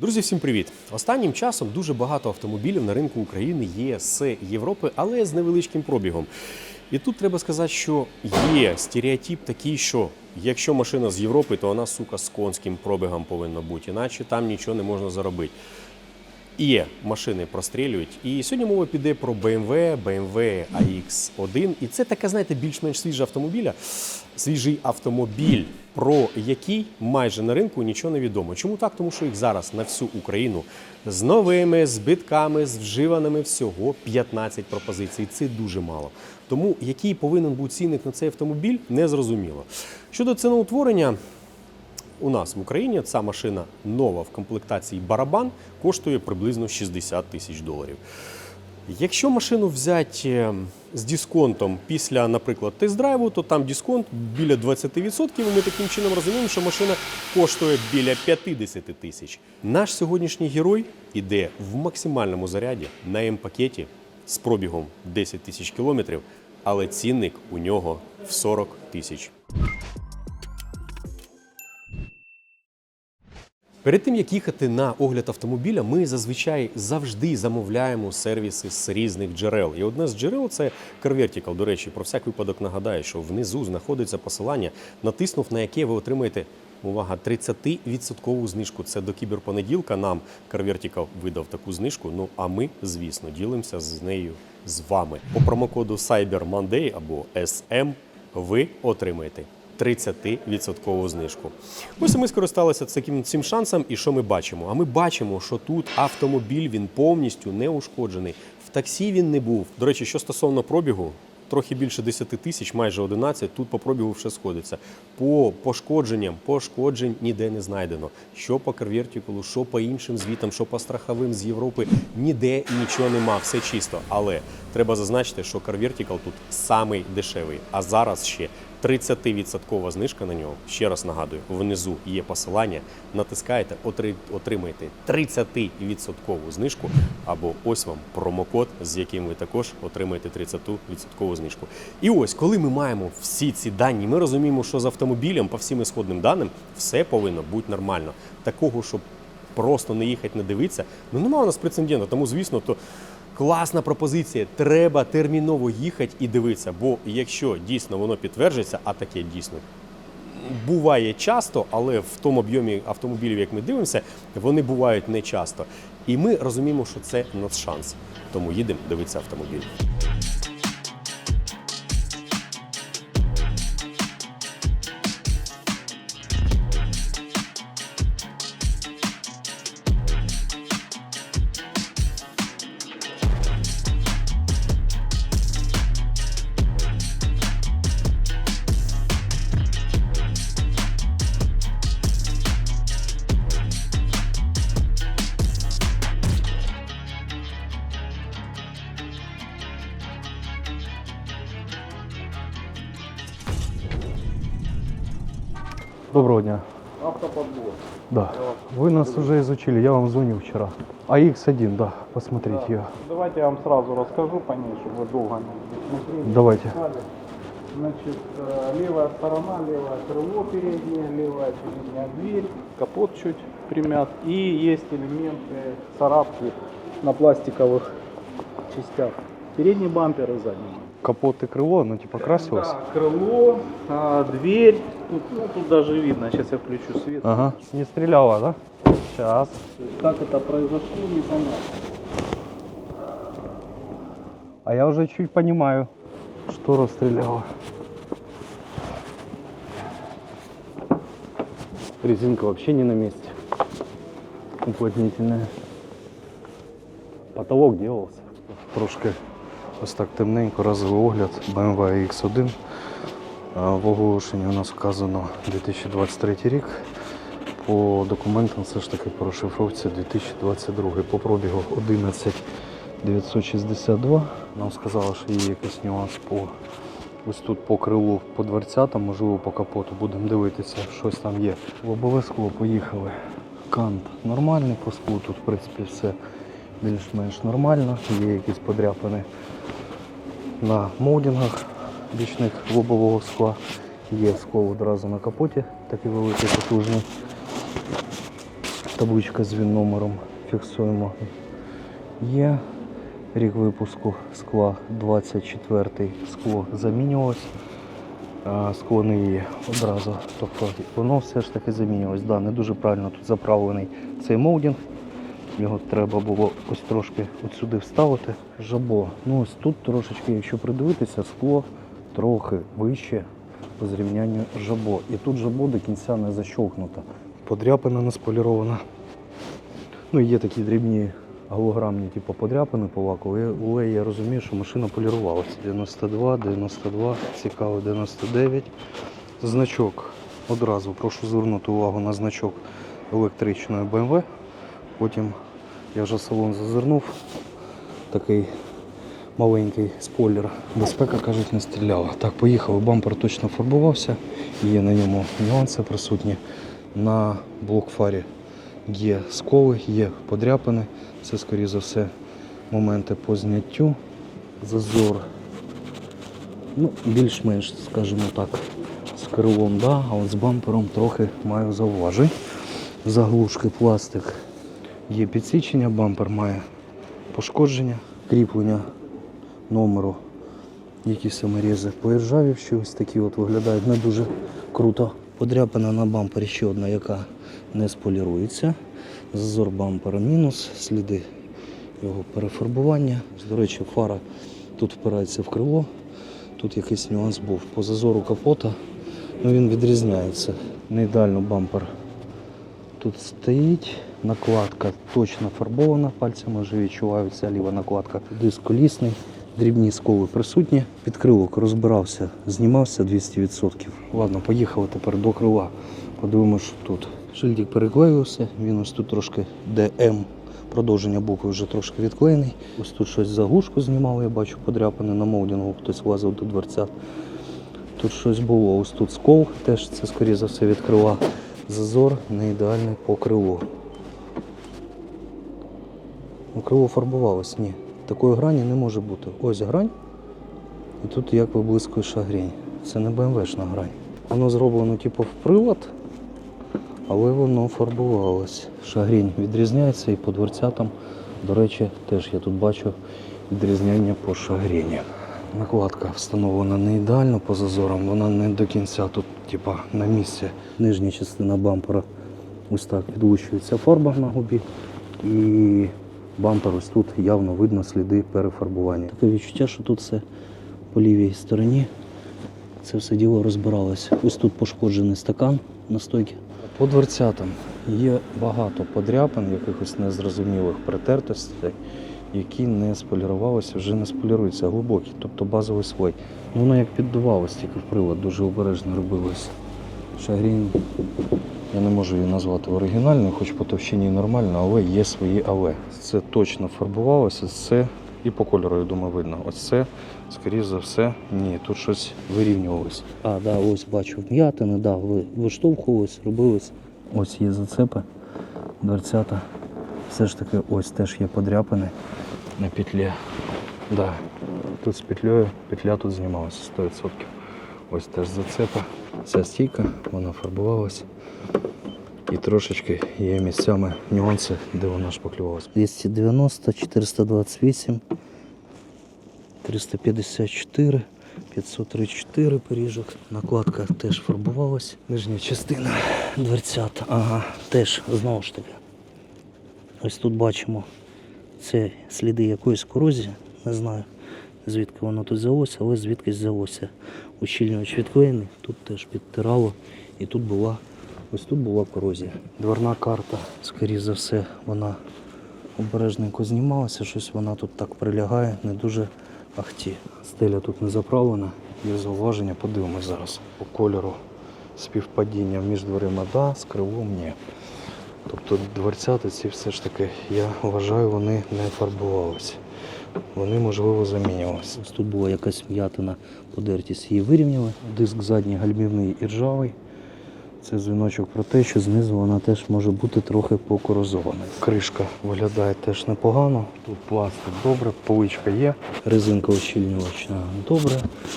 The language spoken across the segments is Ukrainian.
Друзі, всім привіт! Останнім часом дуже багато автомобілів на ринку України є з Європи, але з невеличким пробігом. І тут треба сказати, що є стереотип такий, що якщо машина з Європи, то вона, сука, з конським пробігом повинна бути, іначе там нічого не можна заробити. Є машини прострілюють. І сьогодні мова піде про BMW, BMW AX1. І це таке, знаєте, більш-менш свіжий автомобіля, свіжий автомобіль, про який майже на ринку нічого не відомо. Чому так? Тому що їх зараз на всю Україну з новими збитками, з вживаними всього 15 пропозицій. Це дуже мало. Тому який повинен бути цінник на цей автомобіль, не зрозуміло. Щодо ціноутворення, у нас в Україні ця машина нова в комплектації барабан коштує приблизно 60 тисяч доларів. Якщо машину взяти е, з дисконтом після, наприклад, тест-драйву, то там дисконт біля 20%, і ми таким чином розуміємо, що машина коштує біля 50 тисяч. Наш сьогоднішній герой іде в максимальному заряді на М-пакеті з пробігом 10 тисяч кілометрів, але цінник у нього в 40 тисяч. Перед тим як їхати на огляд автомобіля, ми зазвичай завжди замовляємо сервіси з різних джерел. І одне з джерел це CarVertical. До речі, про всяк випадок нагадаю, що внизу знаходиться посилання, натиснув на яке ви отримаєте. Увага, 30% знижку. Це до кіберпонеділка. Нам CarVertical видав таку знижку. Ну а ми, звісно, ділимося з нею з вами. По промокоду Cyber або SM ви отримаєте 30% знижку. Ось ми скористалися цим, цим шансом, і що ми бачимо? А ми бачимо, що тут автомобіль він повністю не ушкоджений. В таксі він не був. До речі, що стосовно пробігу. Трохи більше 10 тисяч, майже 11, тут по пробігу все сходиться. По пошкодженням, пошкоджень ніде не знайдено. Що по карвертикулу, що по іншим звітам, що по страховим з Європи, ніде нічого нема, все чисто. Але треба зазначити, що карвертикал тут самий дешевий. А зараз ще 30% знижка на нього. Ще раз нагадую, внизу є посилання. Натискаєте, отримаєте 30% знижку, або ось вам промокод, з яким ви також отримаєте 30% знижку. І ось, коли ми маємо всі ці дані, ми розуміємо, що з автомобілем по всім ісходним даним все повинно бути нормально. Такого, щоб просто не їхати, не дивитися, ну немає у нас прецеденту. Тому, звісно, то класна пропозиція. Треба терміново їхати і дивитися. Бо якщо дійсно воно підтверджується, а таке дійсно буває часто, але в тому об'ємі автомобілів, як ми дивимося, вони бувають не часто. І ми розуміємо, що це наш шанс. Тому їдемо дивитися автомобіль. Доброго дня. Автоподбор. Да. Вы нас уже изучили, я вам звонил вчера. АX1, да, посмотрите ее. Давайте я вам сразу расскажу по ней, чтобы вы долго не смотрели. Давайте. Значит, э, левая сторона, левое крыло переднее, левая передняя дверь, капот чуть примят. И есть элементы царапки на пластиковых частях. Передний бампер и задний. Капот и крыло, ну типа красилось? Да, крыло, а, дверь. Тут, ну, тут даже видно. Сейчас я включу свет. Ага. Не стреляла, да? Сейчас. То есть Как это произошло, непонятно. А я уже чуть понимаю, что расстреляла. Резинка вообще не на месте. Уплотнительная. Потолок делался. Трошки ось так темненько, разовий огляд BMW X1. В оголошенні у нас вказано 2023 рік. По документам все ж таки по розшифровці 2022. По пробігу 11 962. Нам сказали, що є якийсь нюанс по ось тут по крилу, по дверцятам, можливо, по капоту. Будемо дивитися, щось там є. Лобове скло, поїхали. Кант нормальний по склу, тут в принципі все більш-менш нормально. Є якісь подряпини на молдингах бічних лобового скла. Є скол одразу на капоті, такий великий потужний. табличка з він номером фіксуємо. Є рік випуску скла 24 скло замінювалось. Скло не є одразу. Тобто воно все ж таки замінювалось. Да, не дуже правильно тут заправлений цей молдинг. Його треба було ось трошки от сюди вставити. Жабо. Ну ось тут трошечки, якщо придивитися, скло трохи вище по зрівнянню жабо. І тут жабо до кінця не защовкнуто. Подряпина не сполірована. Ну, є такі дрібні голограмні, типу подряпини по лаку, але- але я розумію, що машина полірувалася. 92, 92, цікаво, 99. Значок. Одразу прошу звернути увагу на значок електричної BMW. Потім я вже в салон зазирнув. Такий маленький спойлер. Безпека, кажуть, не стріляла. Так, поїхали. Бампер точно фарбувався. Є на ньому нюанси присутні. На блокфарі є сколи, є подряпини. Це, скоріше за все, моменти по зняттю. Зазор. Ну, більш-менш, скажімо так, з крилом, да, а от з бампером трохи маю зауважень. Заглушки пластик є підсічення, бампер має пошкодження, кріплення номеру, які саморізи поіржавівші, ось такі от виглядають не дуже круто. Подряпина на бампері ще одна, яка не сполірується. Зазор бампера мінус, сліди його перефарбування. До речі, фара тут впирається в крило. Тут якийсь нюанс був. По зазору капота ну, він відрізняється. Не ідеально бампер тут стоїть. Накладка точно фарбована, пальцями вже відчувається ліва накладка. Диск колісний, дрібні сколи присутні. Підкрилок розбирався, знімався 200%. Ладно, поїхали тепер до крила. Подивимося, що тут. Шильдик переклеївся, він ось тут трошки ДМ. Продовження букви вже трошки відклеєний. Ось тут щось заглушку знімали, я бачу подряпане на молдингу, хтось лазив до дверця. Тут щось було, ось тут скол, теж це скоріше за все від крила. Зазор не ідеальний по крилу. Ну, Крило фарбувалось, ні. Такої грані не може бути. Ось грань. І тут як виблискує шагрінь. Це не БМВшна грань. Воно зроблено типу в прилад, але воно фарбувалось. Шагрінь відрізняється і по дверцятам, до речі, теж я тут бачу відрізняння по шагріні. Накладка встановлена не ідеально по зазорам, вона не до кінця тут, типа, на місці. Нижня частина бампера ось так відлучується фарба на губі. І бампер ось тут явно видно сліди перефарбування. Таке відчуття, що тут все по лівій стороні. Це все діло розбиралося. Ось тут пошкоджений стакан на стойці. По дверцятам є багато подряпин, якихось незрозумілих притертостей, які не сполірувалися, вже не споліруються, глибокі, тобто базовий слой. Ну, Воно як піддувалось, тільки в прилад, дуже обережно робилось. Шагрінь, я не можу її назвати оригінальною, хоч по товщині нормально, але є свої але. Це точно фарбувалося, це і по кольору, я думаю, видно. Ось це, скоріш за все, ні, тут щось вирівнювалось. А, да, ось бачу вм'ятини, да, ви- виштовхувалось, робилось. Ось є зацепи, дверцята. Все ж таки, ось теж є подряпини на петлі. Да. Тут з петлею, петля тут знімалася 100%. Ось теж зацепа. Ця стійка, вона фарбувалась. І трошечки є місцями нюанси, де вона шпаклювалась. 290, 428, 354, 534 поріжок. Накладка теж фарбувалась. Нижня частина дверцят. Ага, теж знову ж таки. Ось тут бачимо це сліди якоїсь корозії. Не знаю звідки воно тут взялося, але звідки взялося. Ущільнювач відклеєний, тут теж підтирало. І тут була, ось тут була корозія. Дверна карта, скоріше за все, вона обережненько знімалася, щось вона тут так прилягає, не дуже ахті. Стеля тут не заправлена, є зауваження, подивимось зараз по кольору співпадіння між дверима да, з крилом ні. Тобто дверцята ці все ж таки, я вважаю, вони не фарбувалися. Вони, можливо, замінювалися. Тут була якась м'ятина, подертість її вирівняли. Диск задній гальмівний і ржавий. Це дзвіночок про те, що знизу вона теж може бути трохи покорозована. Кришка виглядає теж непогано. Тут пластик добре, поличка є. Резинка ощільнювачна добре.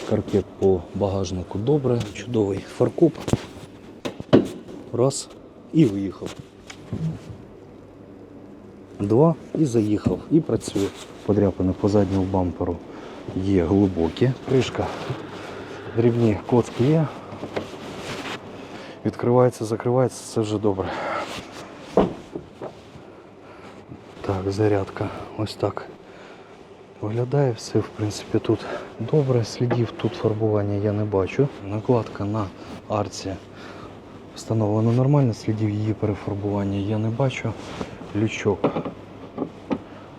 Карпет по багажнику добре. Чудовий фаркоп. Раз і виїхав. Два і заїхав. І працює. Подряпини по задньому бамперу є глибокі. Кришка дрібні коцки є. Відкривається, закривається, це вже добре. Так, зарядка. Ось так. Виглядає все, в принципі, тут добре. Слідів тут фарбування я не бачу. Накладка на арці встановлена нормально, слідів її перефарбування я не бачу. Лючок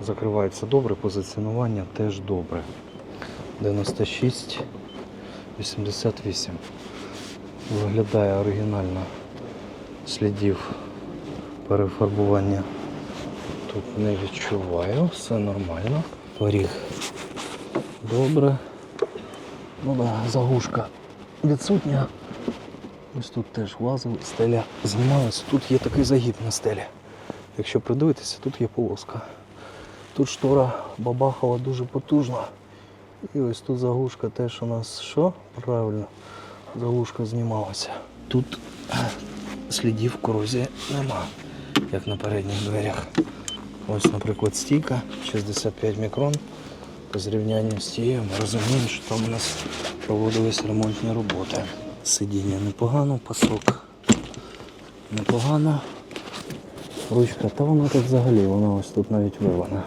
закривається добре, позиціонування теж добре. 96, 88. Виглядає оригінально. Слідів перефарбування тут не відчуваю, все нормально. Поріг добре. Ну да, заглушка відсутня. Ось тут теж лазив, стеля знімалась. Тут є такий загиб на стелі. Якщо придивитися, тут є полоска. Тут штора бабахала дуже потужно. І ось тут заглушка теж у нас що? Правильно, заглушка знімалася. Тут слідів корозії нема, як на передніх дверях. Ось, наприклад, стійка 65 мікрон. По зрівнянню з тією ми розуміємо, що там у нас проводились ремонтні роботи. Сидіння непогано, пасок непогано. Ручка, та вона тут взагалі, вона ось тут навіть вирвана.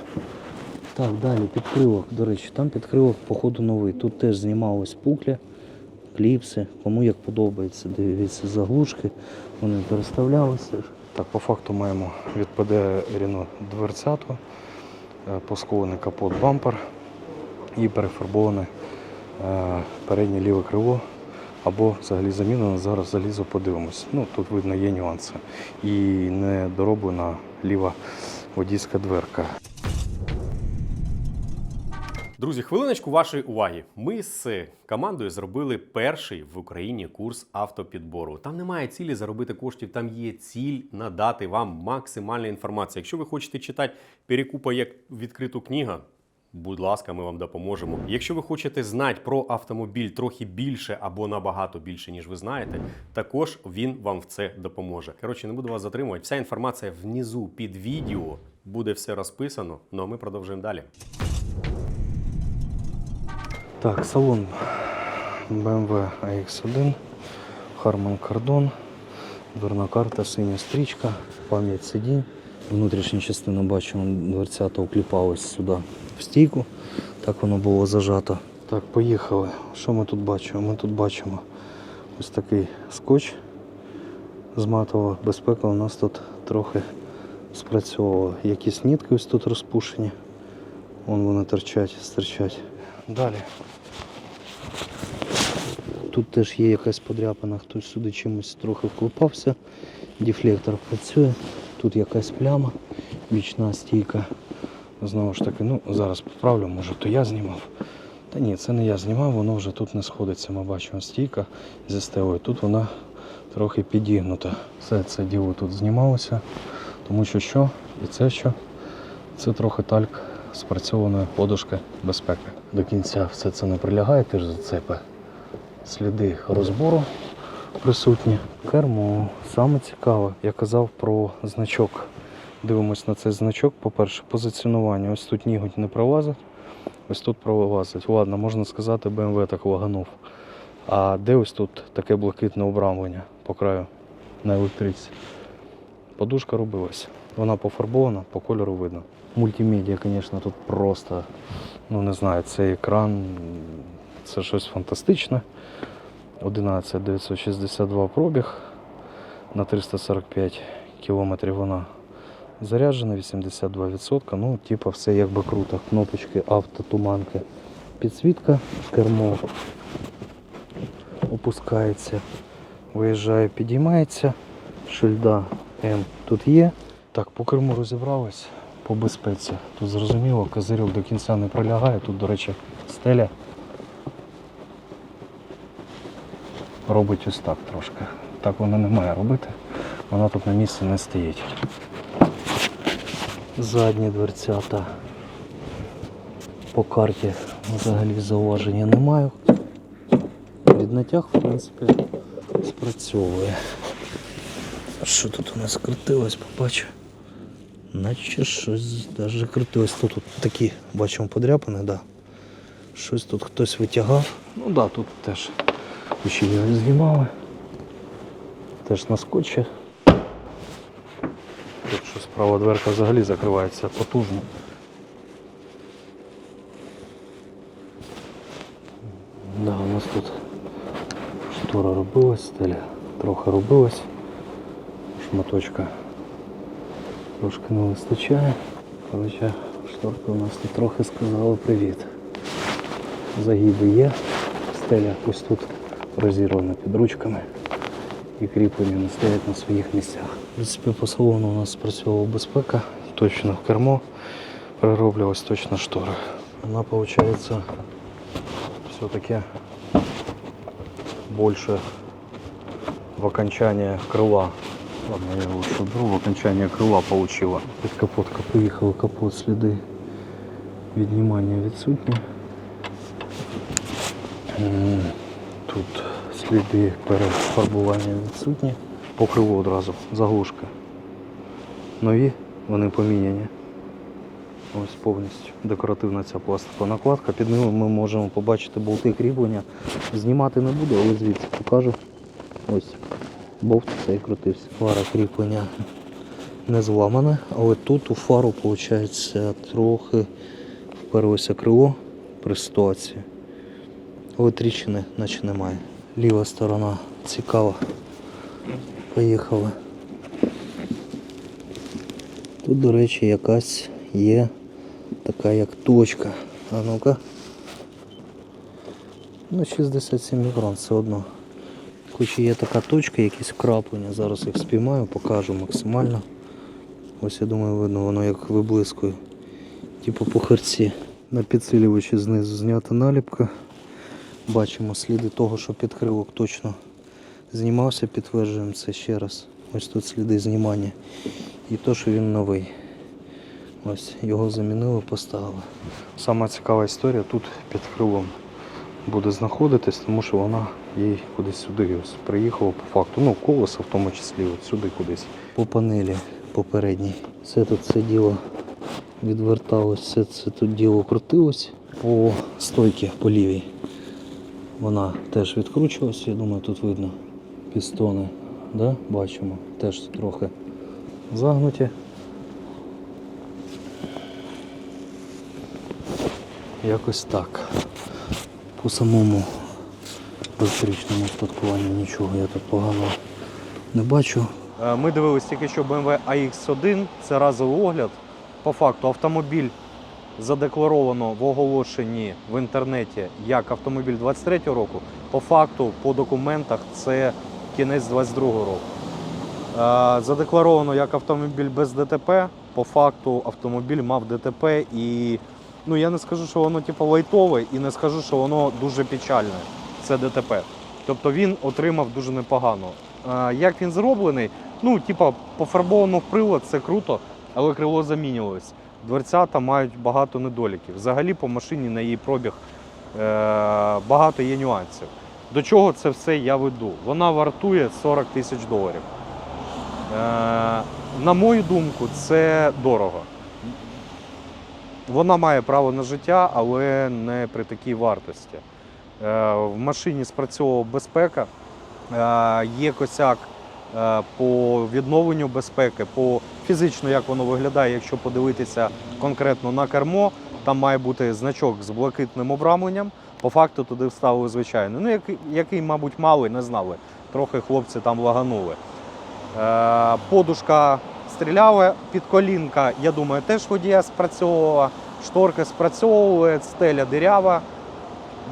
Так, далі підкрилок, до речі, там підкрилок, походу, новий. Тут теж знімалось пукля, кліпси. Кому як подобається, дивіться заглушки, вони переставлялися. Так, по факту маємо від ПД Ріно дверцяту, е, поскований капот бампер і перефарбоване е, переднє ліве крило або взагалі замінено. Зараз залізо подивимось. Ну, тут видно є нюанси. І не дороблена ліва водійська дверка. Друзі, хвилиночку вашої уваги. Ми з командою зробили перший в Україні курс автопідбору. Там немає цілі заробити коштів, там є ціль надати вам максимальну інформацію. Якщо ви хочете читати перекупа як відкриту книгу, будь ласка, ми вам допоможемо. Якщо ви хочете знати про автомобіль трохи більше або набагато більше, ніж ви знаєте, також він вам в це допоможе. Коротше, не буду вас затримувати. Вся інформація внизу під відео буде все розписано. Ну а ми продовжуємо далі. Так, салон BMW AX1, Harman Kardon, дверна карта, синя стрічка, пам'ять сидінь. Внутрішню частину бачимо, дверцята укліпалась сюди стійку. Так воно було зажато. Так, поїхали. Що ми тут бачимо? Ми тут бачимо ось такий скотч з матового безпека. У нас тут трохи спрацьовувала. Якісь нітки ось тут розпушені. Вон вони торчать, стирчать. Далі. Тут теж є якась подряпина, хтось сюди чимось трохи вклепався. Дефлектор працює, тут якась пляма, бічна стійка. Знову ж таки, ну зараз поправлю, може то я знімав. Та ні, це не я знімав, воно вже тут не сходиться. Ми бачимо стійка зі стелою. Тут вона трохи підігнута. Все це діло тут знімалося, тому що що? І це що? Це трохи тальк спрацьованої подушки безпеки. До кінця все це не прилягає, теж зацепи. Сліди розбору присутні. Кермо. Саме цікаве, я казав про значок. Дивимось на цей значок. По-перше, позиціонування. Ось тут ніготь не пролазить, ось тут пролазить. Ладно, можна сказати, BMW так ваганув. А де ось тут таке блакитне обрамлення по краю на електриці? Подушка робилась. Вона пофарбована, по кольору видно. Мультимедіа, звісно, тут просто, ну не знаю, цей екран це щось фантастичне. 11962 пробіг на 345 кілометрів вона заряджена, 82%. Ну, типу, все якби круто. Кнопочки автотуманки. Підсвітка, кермо опускається, виїжджає, підіймається. Шильда М тут є. Так, по керму розібрались по безпеці. Тут зрозуміло, козирьок до кінця не пролягає. Тут, до речі, стеля робить ось так трошки. Так вона не має робити. Вона тут на місці не стоїть. Задні дверцята по карті взагалі зауваження не маю. Віднатяг, в принципі, спрацьовує. Що тут у нас крутилось, побачу. Наче щось даже крутилось. Тут, тут такі, бачимо, подряпини, да. Щось тут хтось витягав. Ну да, тут теж ключі його знімали. Теж на скотчі. Тут щось права дверка взагалі закривається потужно. Да, у нас тут штора робилась, стеля трохи робилась. Шматочка трошки не вистачає. Коротше, шторка у нас тут трохи сказали привіт. Загиби є, стеля ось тут розірвана під ручками і кріплення не стоять на своїх місцях. В принципі, по салону у нас спрацьовувала безпека, точно кермо, перероблювалась точно штора. Вона виходить все-таки больше в окончание крыла. Ладно, я его лучше уберу, в окончание крыла получила. Під капотка поїхала, капот сліди віднімання відсутні. М, Тут сліди перефарбування відсутні. По криву одразу, заглушка. Нові, вони поміняні. Ось повністю декоративна ця пластикова накладка. Під ними ми можемо побачити болти кріплення. Знімати не буду, але звідси покажу. Ось болт цей крутився. Фара кріплення не зламане, але тут у фару виходить трохи вперлося крило при ситуації. Але тріщини наче немає. Ліва сторона цікава. Поїхали. Тут, до речі, якась є така як точка. А ну-ка. Ну, 67 мікрон все одно. Хоч є така точка, якісь вкраплення. Зараз їх спіймаю, покажу максимально. Ось я думаю, видно, воно як виблискує. Типу по херці. На підсилювачі знизу знята наліпка. Бачимо сліди того, що підкривок точно знімався, підтверджуємо це ще раз. Ось тут сліди знімання. І то, що він новий. Ось його замінили, поставили. Сама цікава історія тут під крилом буде знаходитись, тому що вона їй кудись сюди ось приїхала по факту. Ну, колесо в тому числі, от сюди кудись. По панелі попередній. Все тут це діло відверталось, все це тут діло крутилось. По стойці по лівій. Вона теж відкручувалася, я думаю, тут видно пістони. Да? Бачимо, теж трохи загнуті. Якось так. По самому безрічному устаткуванню нічого я тут поганого не бачу. Е, Ми дивились тільки що BMW AX1, це разовий огляд. По факту автомобіль задекларовано в оголошенні в інтернеті як автомобіль 23 року. По факту, по документах, це кінець 22 року. Е, Задекларовано як автомобіль без ДТП. По факту автомобіль мав ДТП і ну я не скажу, що воно типу лайтове, і не скажу, що воно дуже печальне. Це ДТП. Тобто він отримав дуже непогано. Е, Як він зроблений? Ну, типа, пофарбовано в прилад, це круто, але крило замінювалось. Дверцята мають багато недоліків. Взагалі по машині на її пробіг е, багато є нюансів. До чого це все я веду? Вона вартує 40 тисяч доларів. Е, на мою думку, це дорого. Вона має право на життя, але не при такій вартості. Е, В машині спрацьовувала безпека, Е, є косяк по відновленню безпеки, по фізично, як воно виглядає, якщо подивитися конкретно на кермо, там має бути значок з блакитним обрамленням. По факту туди вставили звичайно. Ну, який, який, мабуть, мали, не знали. Трохи хлопці там лаганули. Е, Подушка стріляла, підколінка, я думаю, теж водія спрацьовувала, шторки спрацьовували, стеля дирява.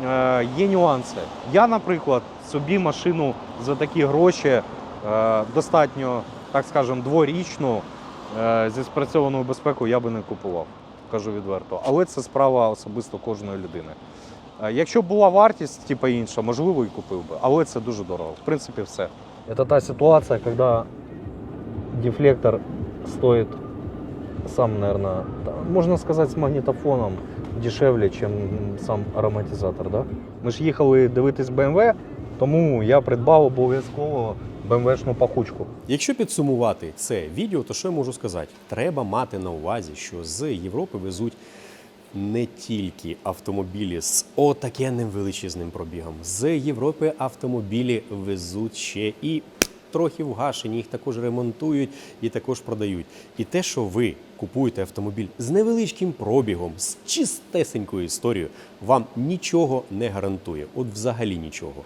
Е, Є нюанси. Я, наприклад, собі машину за такі гроші е, достатньо, так скажемо, дворічну е, зі спрацьованою безпекою я би не купував, кажу відверто. Але це справа особисто кожної людини. Е, Якщо б була вартість, типу інша, можливо, і купив би, але це дуже дорого. В принципі, все. Это та ситуация, когда дефлектор стоит сам, наверное, можно сказать, с магнитофоном дешевле, чем сам ароматизатор, да? Ми ж їхали дивитись BMW, тому я придбав обов'язково БМВшну пахучку. Якщо підсумувати це відео, то що я можу сказати? Треба мати на увазі, що з Європи везуть не тільки автомобілі з отакенним величезним пробігом. З Європи автомобілі везуть ще і трохи вгашені, їх також ремонтують і також продають. І те, що ви купуєте автомобіль з невеличким пробігом, з чистесенькою історією, вам нічого не гарантує. От взагалі нічого.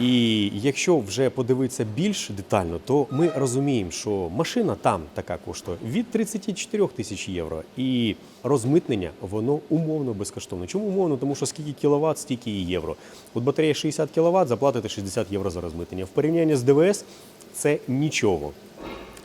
І якщо вже подивитися більш детально, то ми розуміємо, що машина там така коштує від 34 тисяч євро, і розмитнення воно умовно безкоштовне. Чому умовно? Тому що скільки кіловат, стільки і євро. От батарея 60 кВт, заплатите 60 євро за розмитнення. В порівнянні з ДВС це нічого.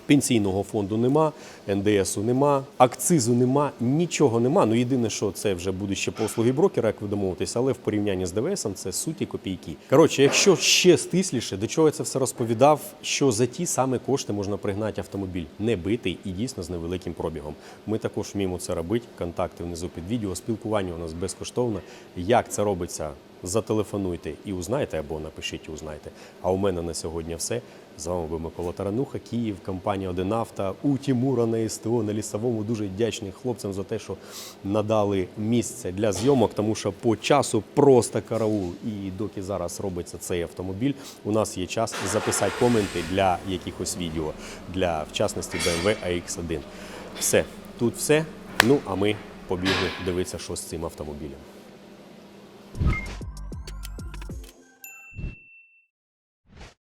Пенсійного фонду нема, НДСу нема, акцизу нема, нічого нема. Ну єдине, що це вже будуть ще послуги брокера, як ви домовитесь, але в порівнянні з ДВСом це суті копійки. Коротше, якщо ще стисліше, до чого я це все розповідав, що за ті саме кошти можна пригнати автомобіль, не битий і дійсно з невеликим пробігом. Ми також вміємо це робити. Контакти внизу під відео. Спілкування у нас безкоштовне. Як це робиться? Зателефонуйте і узнайте або напишіть і узнайте. А у мене на сьогодні все. З вами був Микола Тарануха, Київ, компанія «Одинавто», у Тімура на СТО на лісовому. Дуже вдячний хлопцям за те, що надали місце для зйомок, тому що по часу просто караул. І доки зараз робиться цей автомобіль, у нас є час записати коменти для якихось відео, для в частності BMW AX1. Все, тут все. Ну а ми побігли дивитися, що з цим автомобілем.